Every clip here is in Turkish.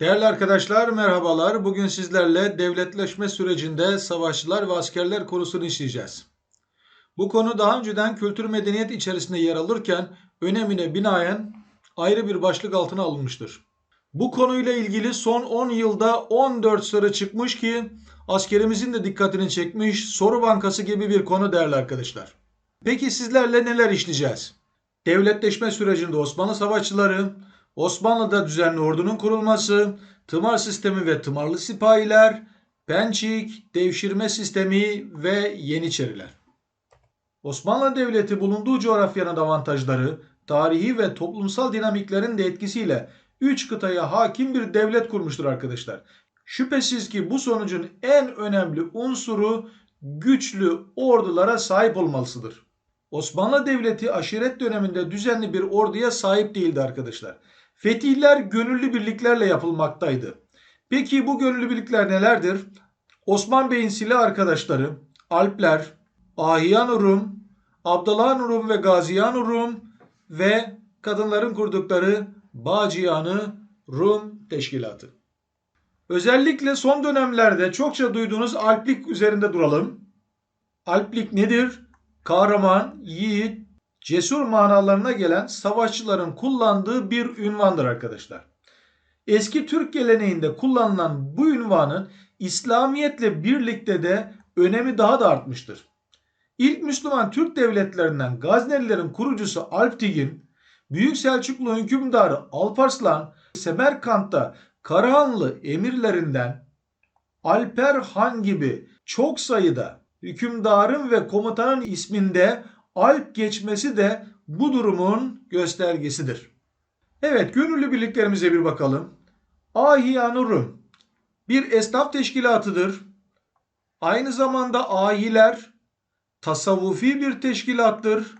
Değerli arkadaşlar merhabalar. Bugün sizlerle devletleşme sürecinde savaşçılar ve askerler konusunu işleyeceğiz. Bu konu daha önceden kültür medeniyet içerisinde yer alırken önemine binaen ayrı bir başlık altına alınmıştır. Bu konuyla ilgili son 10 yılda 14 soru çıkmış ki askerimizin de dikkatini çekmiş soru bankası gibi bir konu değerli arkadaşlar. Peki sizlerle neler işleyeceğiz? Devletleşme sürecinde Osmanlı savaşçıları, Osmanlı'da düzenli ordunun kurulması, tımar sistemi ve tımarlı sipahiler, pençik, devşirme sistemi ve yeniçeriler. Osmanlı Devleti bulunduğu coğrafyanın avantajları, tarihi ve toplumsal dinamiklerin de etkisiyle 3 kıtaya hakim bir devlet kurmuştur arkadaşlar. Şüphesiz ki bu sonucun en önemli unsuru güçlü ordulara sahip olmalısıdır. Osmanlı Devleti aşiret döneminde düzenli bir orduya sahip değildi arkadaşlar. Fetihler gönüllü birliklerle yapılmaktaydı. Peki bu gönüllü birlikler nelerdir? Osman Bey'in silah arkadaşları, Alpler, Ahiyan Rum, Abdallah Rum ve Gaziyan Rum ve kadınların kurdukları Bağcıyanı Rum Teşkilatı. Özellikle son dönemlerde çokça duyduğunuz Alplik üzerinde duralım. Alplik nedir? Kahraman, yiğit, cesur manalarına gelen savaşçıların kullandığı bir ünvandır arkadaşlar. Eski Türk geleneğinde kullanılan bu ünvanın İslamiyetle birlikte de önemi daha da artmıştır. İlk Müslüman Türk devletlerinden Gaznelilerin kurucusu Alptigin, Büyük Selçuklu hükümdarı Alparslan, Semerkant'ta Karahanlı emirlerinden Alper Han gibi çok sayıda hükümdarın ve komutanın isminde Alp geçmesi de bu durumun göstergesidir. Evet gönüllü birliklerimize bir bakalım. Ahiyanurum bir esnaf teşkilatıdır. Aynı zamanda ahiler tasavvufi bir teşkilattır.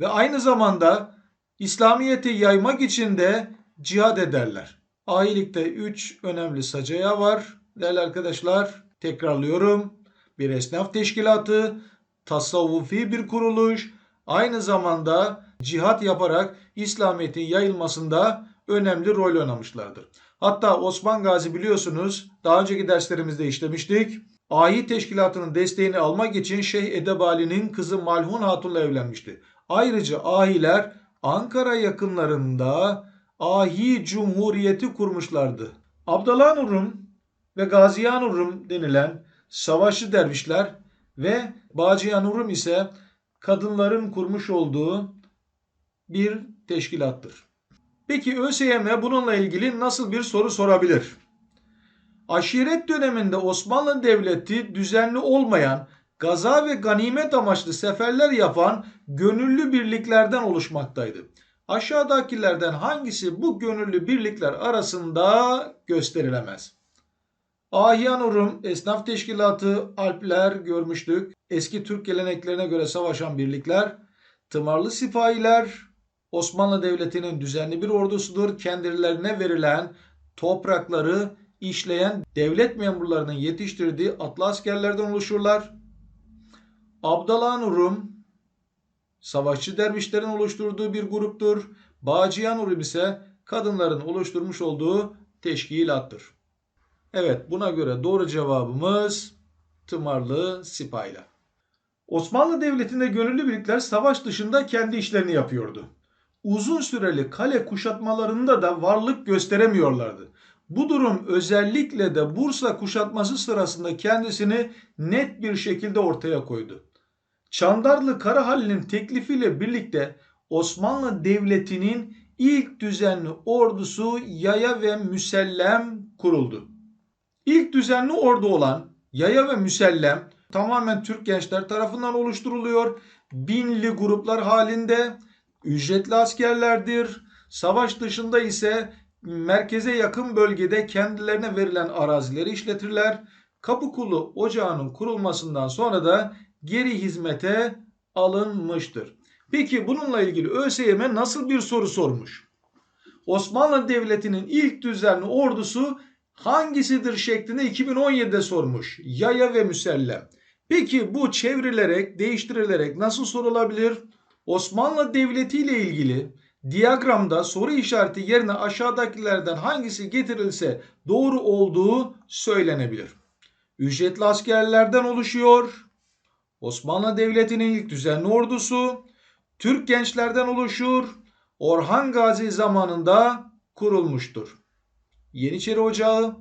Ve aynı zamanda İslamiyet'i yaymak için de cihad ederler. Ahilikte 3 önemli sacaya var. Değerli arkadaşlar tekrarlıyorum. Bir esnaf teşkilatı, tasavvufi bir kuruluş, aynı zamanda cihat yaparak İslamiyet'in yayılmasında önemli rol oynamışlardır. Hatta Osman Gazi biliyorsunuz daha önceki derslerimizde işlemiştik. Ahi teşkilatının desteğini almak için Şeyh Edebali'nin kızı Malhun Hatun'la evlenmişti. Ayrıca ahiler Ankara yakınlarında Ahi Cumhuriyeti kurmuşlardı. Abdallah Rum ve Gaziyan Rum denilen savaşçı dervişler ve Bağcıyan Rum ise kadınların kurmuş olduğu bir teşkilattır. Peki ÖSYM bununla ilgili nasıl bir soru sorabilir? Aşiret döneminde Osmanlı Devleti düzenli olmayan gaza ve ganimet amaçlı seferler yapan gönüllü birliklerden oluşmaktaydı. Aşağıdakilerden hangisi bu gönüllü birlikler arasında gösterilemez? Ahyanurum Esnaf Teşkilatı, Alpler görmüştük. Eski Türk geleneklerine göre savaşan birlikler, tımarlı sipahiler, Osmanlı Devleti'nin düzenli bir ordusudur. Kendilerine verilen toprakları işleyen devlet memurlarının yetiştirdiği atlı askerlerden oluşurlar. Abdallah Rum savaşçı dervişlerin oluşturduğu bir gruptur. Bağcıyan ise kadınların oluşturmuş olduğu teşkilattır. Evet buna göre doğru cevabımız tımarlı sipahiler. Osmanlı Devleti'nde gönüllü birlikler savaş dışında kendi işlerini yapıyordu. Uzun süreli kale kuşatmalarında da varlık gösteremiyorlardı. Bu durum özellikle de Bursa kuşatması sırasında kendisini net bir şekilde ortaya koydu. Çandarlı Karahalil'in teklifiyle birlikte Osmanlı Devleti'nin ilk düzenli ordusu yaya ve müsellem kuruldu. İlk düzenli ordu olan yaya ve müsellem tamamen Türk gençler tarafından oluşturuluyor. Binli gruplar halinde ücretli askerlerdir. Savaş dışında ise merkeze yakın bölgede kendilerine verilen arazileri işletirler. Kapıkulu Ocağı'nın kurulmasından sonra da geri hizmete alınmıştır. Peki bununla ilgili ÖSYM nasıl bir soru sormuş? Osmanlı Devleti'nin ilk düzenli ordusu hangisidir şeklinde 2017'de sormuş. Yaya ve müsellem. Peki bu çevrilerek, değiştirilerek nasıl sorulabilir? Osmanlı Devleti ile ilgili Diyagramda soru işareti yerine aşağıdakilerden hangisi getirilse doğru olduğu söylenebilir. Ücretli askerlerden oluşuyor. Osmanlı Devleti'nin ilk düzenli ordusu Türk gençlerden oluşur. Orhan Gazi zamanında kurulmuştur. Yeniçeri Ocağı,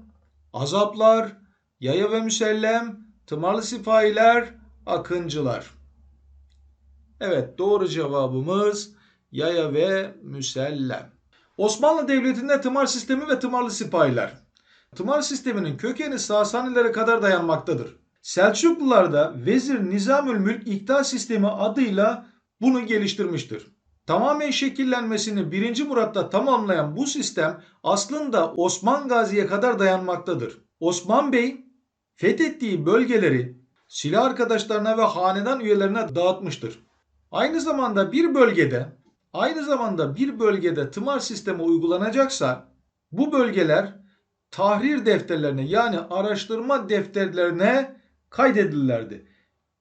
Azaplar, Yaya ve Müsellem, Tımarlı Sipahiler, Akıncılar. Evet doğru cevabımız Yaya ve Müsellem. Osmanlı Devleti'nde tımar sistemi ve tımarlı sipahiler. Tımar sisteminin kökeni Sasanilere kadar dayanmaktadır. Selçuklular da Vezir Nizamül Mülk İktidar Sistemi adıyla bunu geliştirmiştir. Tamamen şekillenmesini 1. Murat'ta tamamlayan bu sistem aslında Osman Gazi'ye kadar dayanmaktadır. Osman Bey fethettiği bölgeleri silah arkadaşlarına ve hanedan üyelerine dağıtmıştır. Aynı zamanda bir bölgede aynı zamanda bir bölgede tımar sistemi uygulanacaksa bu bölgeler tahrir defterlerine yani araştırma defterlerine kaydedilirlerdi.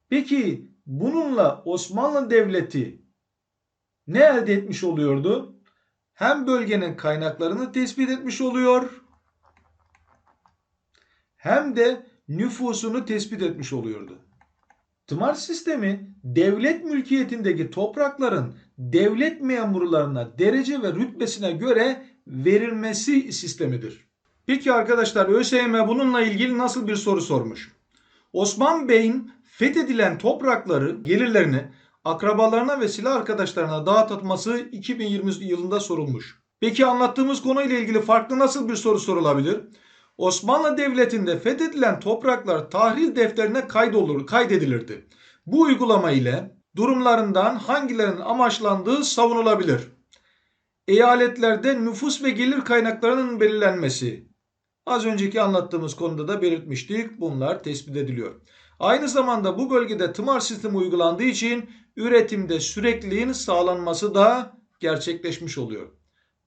Peki bununla Osmanlı Devleti ne elde etmiş oluyordu? Hem bölgenin kaynaklarını tespit etmiş oluyor hem de nüfusunu tespit etmiş oluyordu. Tımar sistemi devlet mülkiyetindeki toprakların devlet memurlarına derece ve rütbesine göre verilmesi sistemidir. Peki arkadaşlar ÖSYM bununla ilgili nasıl bir soru sormuş? Osman Bey'in fethedilen toprakları, gelirlerini akrabalarına ve silah arkadaşlarına dağıtılması 2020 yılında sorulmuş. Peki anlattığımız konuyla ilgili farklı nasıl bir soru sorulabilir? Osmanlı Devleti'nde fethedilen topraklar tahrir defterine kaydolur, kaydedilirdi. Bu uygulama ile durumlarından hangilerinin amaçlandığı savunulabilir. Eyaletlerde nüfus ve gelir kaynaklarının belirlenmesi. Az önceki anlattığımız konuda da belirtmiştik. Bunlar tespit ediliyor. Aynı zamanda bu bölgede tımar sistemi uygulandığı için üretimde sürekliliğin sağlanması da gerçekleşmiş oluyor.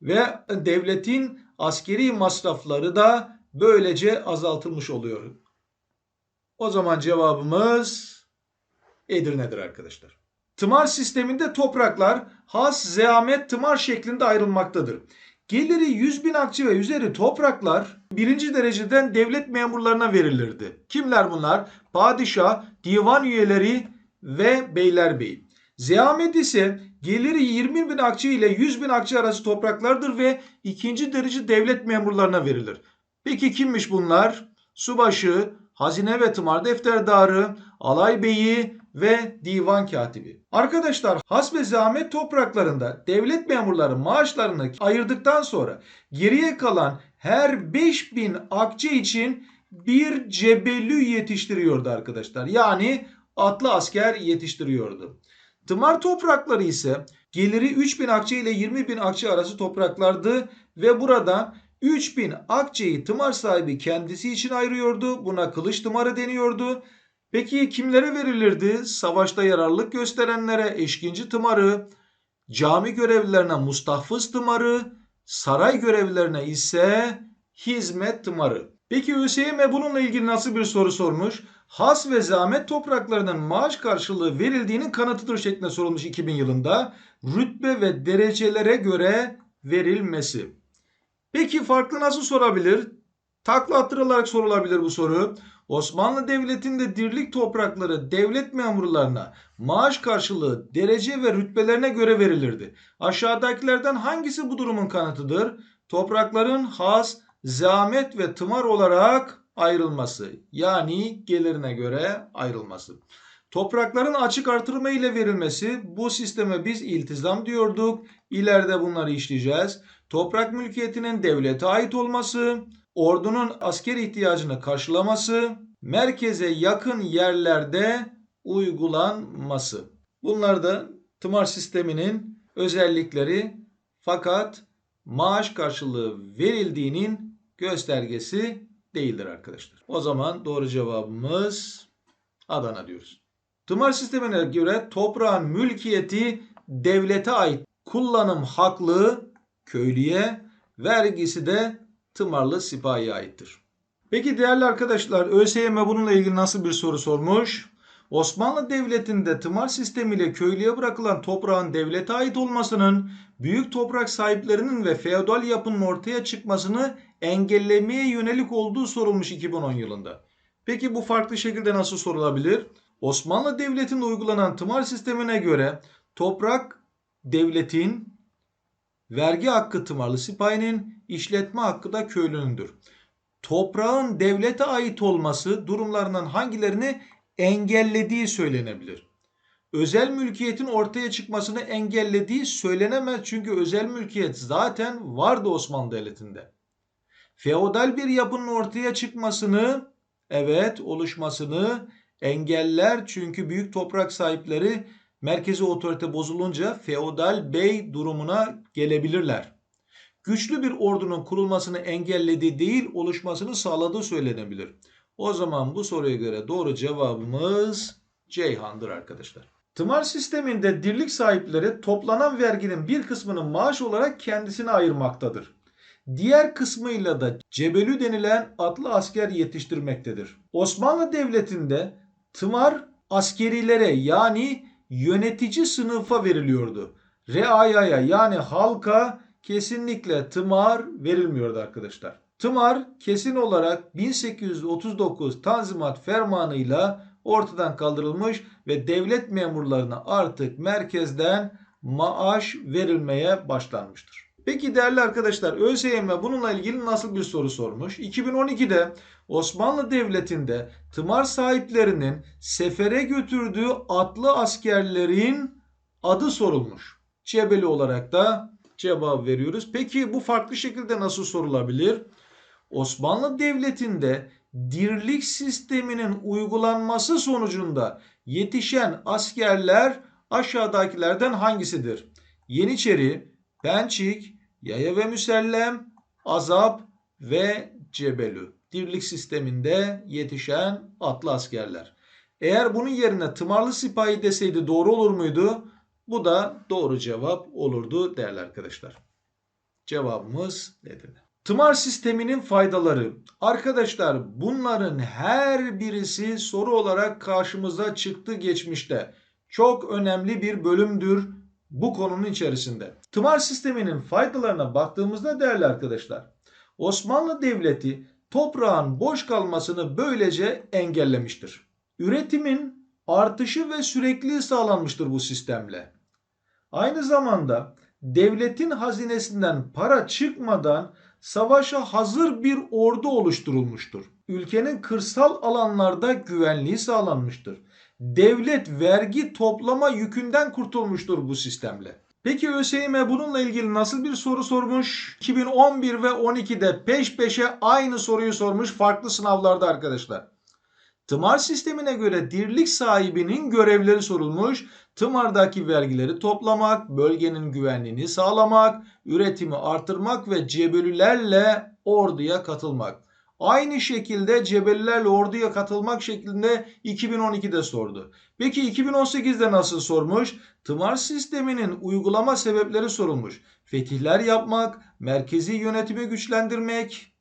Ve devletin askeri masrafları da böylece azaltılmış oluyor. O zaman cevabımız Edirne'dir arkadaşlar. Tımar sisteminde topraklar has, zeamet, tımar şeklinde ayrılmaktadır. Geliri 100 bin akçe ve üzeri topraklar birinci dereceden devlet memurlarına verilirdi. Kimler bunlar? Padişah, divan üyeleri ve beylerbeyi. Zeamet ise geliri 20 bin akçe ile 100 bin akçe arası topraklardır ve ikinci derece devlet memurlarına verilir. Peki kimmiş bunlar? Subaşı, hazine ve tımar defterdarı, alay beyi ve divan katibi. Arkadaşlar has ve zahmet topraklarında devlet memurları maaşlarını ayırdıktan sonra geriye kalan her 5000 akçe için bir cebelü yetiştiriyordu arkadaşlar. Yani atlı asker yetiştiriyordu. Tımar toprakları ise geliri 3000 akçe ile 20 bin akçe arası topraklardı ve burada 3000 akçeyi tımar sahibi kendisi için ayırıyordu. Buna kılıç tımarı deniyordu. Peki kimlere verilirdi? Savaşta yararlılık gösterenlere eşkinci tımarı, cami görevlilerine mustahfız tımarı, saray görevlilerine ise hizmet tımarı. Peki ÖSYM bununla ilgili nasıl bir soru sormuş? Has ve zahmet topraklarının maaş karşılığı verildiğinin kanıtıdır şeklinde sorulmuş 2000 yılında. Rütbe ve derecelere göre verilmesi. Peki farklı nasıl sorabilir? Takla attırılarak sorulabilir bu soru. Osmanlı Devleti'nde dirlik toprakları devlet memurlarına maaş karşılığı derece ve rütbelerine göre verilirdi. Aşağıdakilerden hangisi bu durumun kanıtıdır? Toprakların has, zahmet ve tımar olarak ayrılması yani gelirine göre ayrılması. Toprakların açık artırma ile verilmesi bu sisteme biz iltizam diyorduk. İleride bunları işleyeceğiz. Toprak mülkiyetinin devlete ait olması, ordunun asker ihtiyacını karşılaması, merkeze yakın yerlerde uygulanması. Bunlar da tımar sisteminin özellikleri fakat maaş karşılığı verildiğinin göstergesi değildir arkadaşlar. O zaman doğru cevabımız Adana diyoruz. Tımar sistemine göre toprağın mülkiyeti devlete ait kullanım haklı köylüye, vergisi de tımarlı sipahiye aittir. Peki değerli arkadaşlar ÖSYM bununla ilgili nasıl bir soru sormuş? Osmanlı Devleti'nde tımar sistemiyle köylüye bırakılan toprağın devlete ait olmasının büyük toprak sahiplerinin ve feodal yapının ortaya çıkmasını engellemeye yönelik olduğu sorulmuş 2010 yılında. Peki bu farklı şekilde nasıl sorulabilir? Osmanlı Devleti'nde uygulanan tımar sistemine göre toprak devletin vergi hakkı tımarlı sipahinin işletme hakkı da köylünündür. Toprağın devlete ait olması durumlarından hangilerini engellediği söylenebilir. Özel mülkiyetin ortaya çıkmasını engellediği söylenemez çünkü özel mülkiyet zaten vardı Osmanlı Devleti'nde. Feodal bir yapının ortaya çıkmasını, evet oluşmasını engeller çünkü büyük toprak sahipleri merkezi otorite bozulunca feodal bey durumuna gelebilirler. Güçlü bir ordunun kurulmasını engellediği değil oluşmasını sağladığı söylenebilir. O zaman bu soruya göre doğru cevabımız Ceyhan'dır arkadaşlar. Tımar sisteminde dirlik sahipleri toplanan verginin bir kısmını maaş olarak kendisine ayırmaktadır. Diğer kısmıyla da cebelü denilen atlı asker yetiştirmektedir. Osmanlı Devleti'nde tımar askerilere yani yönetici sınıfa veriliyordu. Reayaya yani halka kesinlikle tımar verilmiyordu arkadaşlar. Tımar kesin olarak 1839 Tanzimat Fermanı'yla ortadan kaldırılmış ve devlet memurlarına artık merkezden maaş verilmeye başlanmıştır. Peki değerli arkadaşlar ÖSYM bununla ilgili nasıl bir soru sormuş? 2012'de Osmanlı Devleti'nde tımar sahiplerinin sefere götürdüğü atlı askerlerin adı sorulmuş. Cebeli olarak da cevap veriyoruz. Peki bu farklı şekilde nasıl sorulabilir? Osmanlı Devleti'nde dirlik sisteminin uygulanması sonucunda yetişen askerler aşağıdakilerden hangisidir? Yeniçeri, Pençik, Yaya ve Müsellem, Azap ve Cebelü. Dirlik sisteminde yetişen atlı askerler. Eğer bunun yerine tımarlı sipahi deseydi doğru olur muydu? Bu da doğru cevap olurdu değerli arkadaşlar. Cevabımız nedir? Tımar sisteminin faydaları. Arkadaşlar bunların her birisi soru olarak karşımıza çıktı geçmişte. Çok önemli bir bölümdür bu konunun içerisinde. Tımar sisteminin faydalarına baktığımızda değerli arkadaşlar. Osmanlı Devleti toprağın boş kalmasını böylece engellemiştir. Üretimin artışı ve sürekliliği sağlanmıştır bu sistemle. Aynı zamanda devletin hazinesinden para çıkmadan savaşa hazır bir ordu oluşturulmuştur. Ülkenin kırsal alanlarda güvenliği sağlanmıştır. Devlet vergi toplama yükünden kurtulmuştur bu sistemle. Peki ÖSYM bununla ilgili nasıl bir soru sormuş? 2011 ve 12'de peş peşe aynı soruyu sormuş farklı sınavlarda arkadaşlar. Tımar sistemine göre dirlik sahibinin görevleri sorulmuş. Tımardaki vergileri toplamak, bölgenin güvenliğini sağlamak, üretimi artırmak ve cebelilerle orduya katılmak. Aynı şekilde Cebelilerle orduya katılmak şeklinde 2012'de sordu. Peki 2018'de nasıl sormuş? Tımar sisteminin uygulama sebepleri sorulmuş. Fetihler yapmak, merkezi yönetimi güçlendirmek,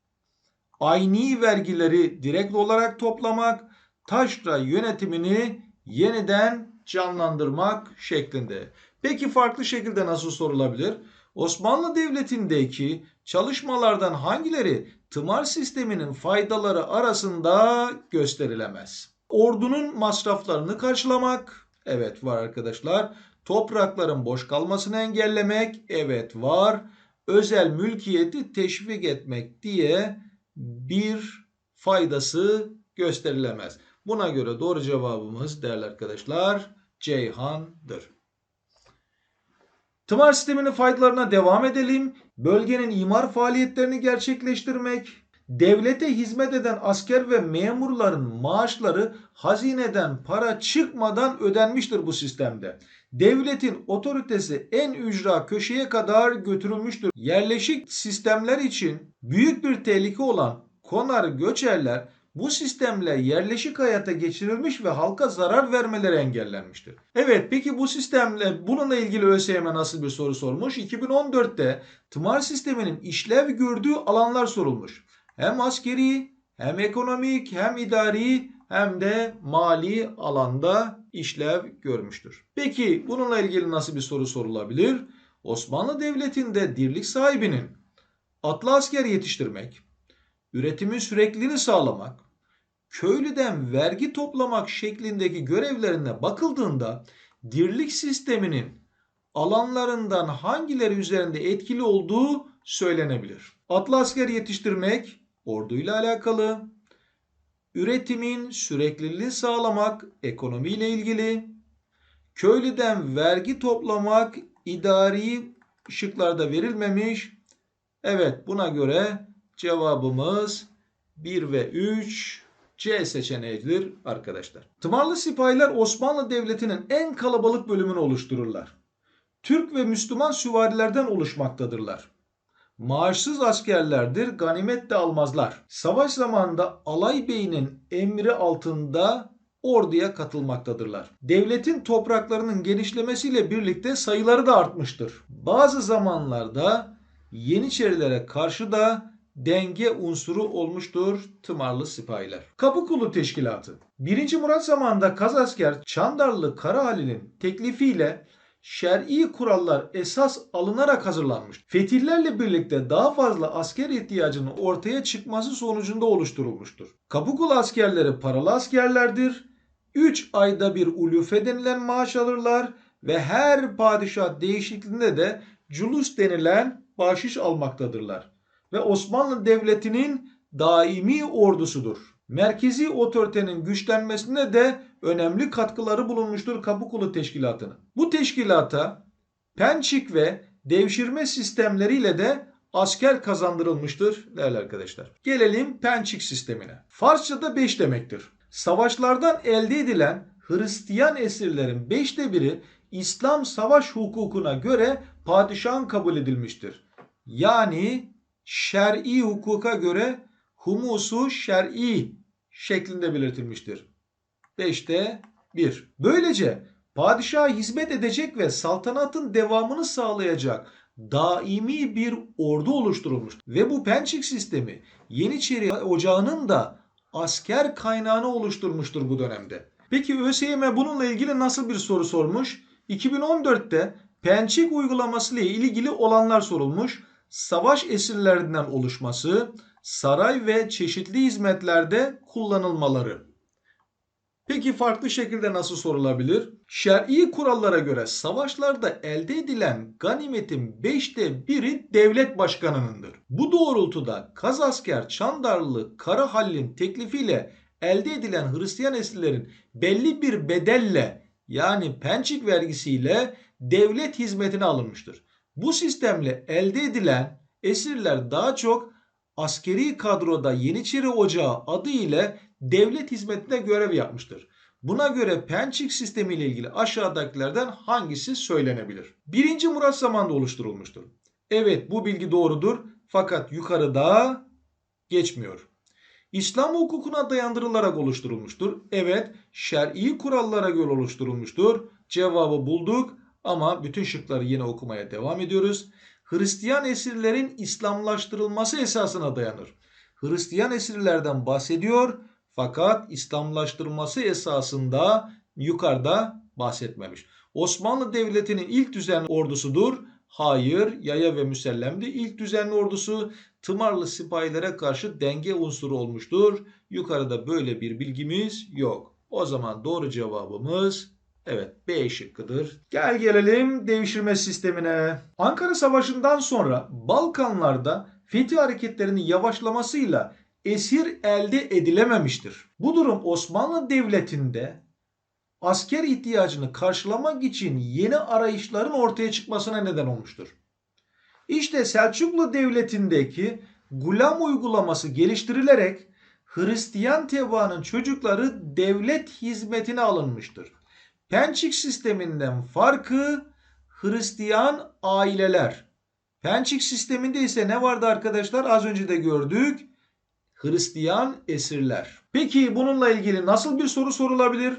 ayni vergileri direkt olarak toplamak, taşra yönetimini yeniden canlandırmak şeklinde. Peki farklı şekilde nasıl sorulabilir? Osmanlı Devleti'ndeki çalışmalardan hangileri tımar sisteminin faydaları arasında gösterilemez? Ordunun masraflarını karşılamak, evet var arkadaşlar. Toprakların boş kalmasını engellemek, evet var. Özel mülkiyeti teşvik etmek diye bir faydası gösterilemez. Buna göre doğru cevabımız değerli arkadaşlar Ceyhan'dır. Tımar sisteminin faydalarına devam edelim. Bölgenin imar faaliyetlerini gerçekleştirmek, devlete hizmet eden asker ve memurların maaşları hazineden para çıkmadan ödenmiştir bu sistemde. Devletin otoritesi en ücra köşeye kadar götürülmüştür. Yerleşik sistemler için büyük bir tehlike olan konar göçerler bu sistemle yerleşik hayata geçirilmiş ve halka zarar vermeleri engellenmiştir. Evet peki bu sistemle bununla ilgili ÖSYM nasıl bir soru sormuş? 2014'te tımar sisteminin işlev gördüğü alanlar sorulmuş. Hem askeri hem ekonomik hem idari hem de mali alanda işlev görmüştür. Peki bununla ilgili nasıl bir soru sorulabilir? Osmanlı Devleti'nde dirlik sahibinin atlı asker yetiştirmek, üretimin sürekliliğini sağlamak, köylüden vergi toplamak şeklindeki görevlerine bakıldığında dirlik sisteminin alanlarından hangileri üzerinde etkili olduğu söylenebilir. Atlı asker yetiştirmek orduyla alakalı, üretimin sürekliliğini sağlamak ekonomiyle ilgili, köylüden vergi toplamak idari şıklarda verilmemiş. Evet buna göre cevabımız 1 ve 3 C seçeneğidir arkadaşlar. Tımarlı sipahiler Osmanlı Devleti'nin en kalabalık bölümünü oluştururlar. Türk ve Müslüman süvarilerden oluşmaktadırlar. Maaşsız askerlerdir, ganimet de almazlar. Savaş zamanında alay beyinin emri altında orduya katılmaktadırlar. Devletin topraklarının genişlemesiyle birlikte sayıları da artmıştır. Bazı zamanlarda Yeniçerilere karşı da denge unsuru olmuştur tımarlı sipahiler. Kapıkulu Teşkilatı 1. Murat zamanında Kazasker Çandarlı Karaali'nin teklifiyle şer'i kurallar esas alınarak hazırlanmış. Fetihlerle birlikte daha fazla asker ihtiyacının ortaya çıkması sonucunda oluşturulmuştur. Kapıkulu askerleri paralı askerlerdir. 3 ayda bir ulufe denilen maaş alırlar ve her padişah değişikliğinde de culus denilen bahşiş almaktadırlar. Ve Osmanlı Devleti'nin daimi ordusudur. Merkezi otoritenin güçlenmesine de önemli katkıları bulunmuştur Kapıkulu Teşkilatı'nın. Bu teşkilata pençik ve devşirme sistemleriyle de asker kazandırılmıştır değerli arkadaşlar. Gelelim pençik sistemine. Farsçada 5 demektir. Savaşlardan elde edilen Hristiyan esirlerin beşte biri İslam savaş hukukuna göre padişahın kabul edilmiştir. Yani şer'i hukuka göre humusu şer'i şeklinde belirtilmiştir. 5'te 1. Böylece padişaha hizmet edecek ve saltanatın devamını sağlayacak daimi bir ordu oluşturulmuştur. Ve bu pençik sistemi Yeniçeri Ocağı'nın da asker kaynağını oluşturmuştur bu dönemde. Peki ÖSYM bununla ilgili nasıl bir soru sormuş? 2014'te pençik uygulaması ile ilgili olanlar sorulmuş. Savaş esirlerinden oluşması, saray ve çeşitli hizmetlerde kullanılmaları. Peki farklı şekilde nasıl sorulabilir? Şer'i kurallara göre savaşlarda elde edilen ganimetin beşte biri devlet başkanınındır. Bu doğrultuda Kazasker Çandarlı Karahall'in teklifiyle elde edilen Hristiyan esirlerin belli bir bedelle yani pençik vergisiyle devlet hizmetine alınmıştır. Bu sistemle elde edilen esirler daha çok askeri kadroda Yeniçeri Ocağı adı ile devlet hizmetine görev yapmıştır. Buna göre pençik sistemi ile ilgili aşağıdakilerden hangisi söylenebilir? 1. Murat zamanında oluşturulmuştur. Evet bu bilgi doğrudur fakat yukarıda geçmiyor. İslam hukukuna dayandırılarak oluşturulmuştur. Evet şer'i kurallara göre oluşturulmuştur. Cevabı bulduk ama bütün şıkları yine okumaya devam ediyoruz. Hristiyan esirlerin İslamlaştırılması esasına dayanır. Hristiyan esirlerden bahsediyor fakat İslamlaştırması esasında yukarıda bahsetmemiş. Osmanlı Devleti'nin ilk düzenli ordusudur. Hayır, yaya ve müsellemdi. İlk düzenli ordusu tımarlı sipahilere karşı denge unsuru olmuştur. Yukarıda böyle bir bilgimiz yok. O zaman doğru cevabımız evet B şıkkıdır. Gel gelelim devşirme sistemine. Ankara Savaşı'ndan sonra Balkanlarda fethi hareketlerinin yavaşlamasıyla esir elde edilememiştir. Bu durum Osmanlı Devleti'nde asker ihtiyacını karşılamak için yeni arayışların ortaya çıkmasına neden olmuştur. İşte Selçuklu Devleti'ndeki gulam uygulaması geliştirilerek Hristiyan tebaanın çocukları devlet hizmetine alınmıştır. Pençik sisteminden farkı Hristiyan aileler. Pençik sisteminde ise ne vardı arkadaşlar? Az önce de gördük. Hristiyan esirler. Peki bununla ilgili nasıl bir soru sorulabilir?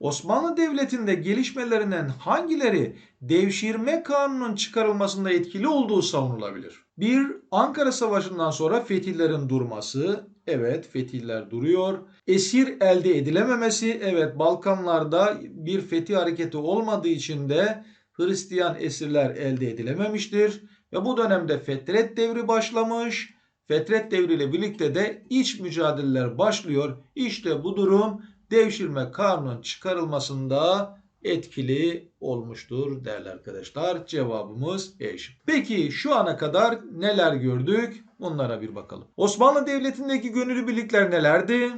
Osmanlı Devleti'nde gelişmelerinden hangileri devşirme kanunun çıkarılmasında etkili olduğu savunulabilir? 1. Ankara Savaşı'ndan sonra fetihlerin durması. Evet fetihler duruyor. Esir elde edilememesi. Evet Balkanlarda bir fetih hareketi olmadığı için de Hristiyan esirler elde edilememiştir. Ve bu dönemde Fetret devri başlamış. Fetret devriyle birlikte de iç mücadeleler başlıyor. İşte bu durum devşirme kanunun çıkarılmasında etkili olmuştur değerli arkadaşlar. Cevabımız E. Peki şu ana kadar neler gördük? Bunlara bir bakalım. Osmanlı Devleti'ndeki gönüllü birlikler nelerdi?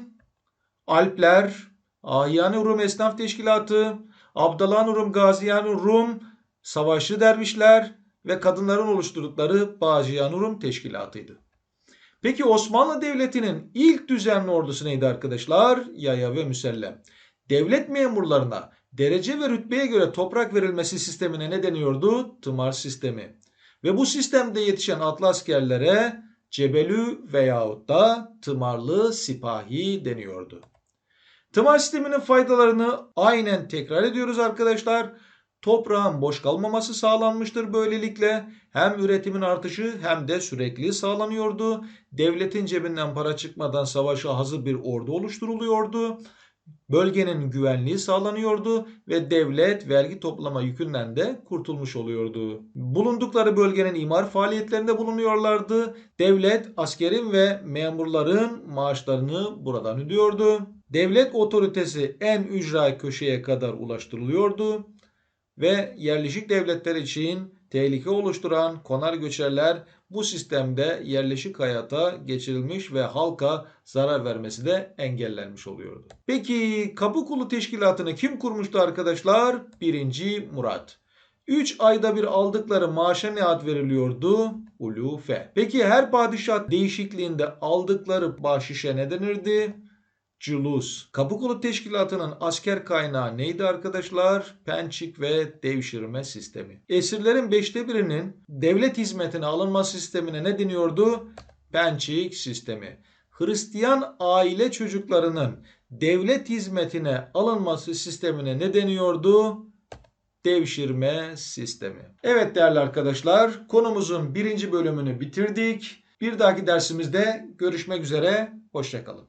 Alpler, Ahiyani Rum Esnaf Teşkilatı, Abdallah Rum Gaziyan Rum Savaşçı Dervişler ve kadınların oluşturdukları Bağcıyan Rum Teşkilatı'ydı. Peki Osmanlı Devleti'nin ilk düzenli ordusu neydi arkadaşlar? Yaya ve müsellem. Devlet memurlarına derece ve rütbeye göre toprak verilmesi sistemine ne deniyordu? Tımar sistemi. Ve bu sistemde yetişen atlı askerlere cebelü veyahut da tımarlı sipahi deniyordu. Tımar sisteminin faydalarını aynen tekrar ediyoruz arkadaşlar. Toprağın boş kalmaması sağlanmıştır böylelikle. Hem üretimin artışı hem de sürekli sağlanıyordu. Devletin cebinden para çıkmadan savaşa hazır bir ordu oluşturuluyordu. Bölgenin güvenliği sağlanıyordu ve devlet vergi toplama yükünden de kurtulmuş oluyordu. Bulundukları bölgenin imar faaliyetlerinde bulunuyorlardı. Devlet askerin ve memurların maaşlarını buradan ödüyordu. Devlet otoritesi en ücra köşeye kadar ulaştırılıyordu ve yerleşik devletler için tehlike oluşturan konar göçerler bu sistemde yerleşik hayata geçirilmiş ve halka zarar vermesi de engellenmiş oluyordu. Peki Kapıkulu Teşkilatı'nı kim kurmuştu arkadaşlar? 1. Murat. 3 ayda bir aldıkları maaşa ne ad veriliyordu? Ulufe. Peki her padişah değişikliğinde aldıkları bahşişe ne denirdi? Culus. Kapıkulu Teşkilatı'nın asker kaynağı neydi arkadaşlar? Pençik ve devşirme sistemi. Esirlerin beşte birinin devlet hizmetine alınma sistemine ne deniyordu? Pençik sistemi. Hristiyan aile çocuklarının devlet hizmetine alınması sistemine ne deniyordu? Devşirme sistemi. Evet değerli arkadaşlar konumuzun birinci bölümünü bitirdik. Bir dahaki dersimizde görüşmek üzere. Hoşçakalın.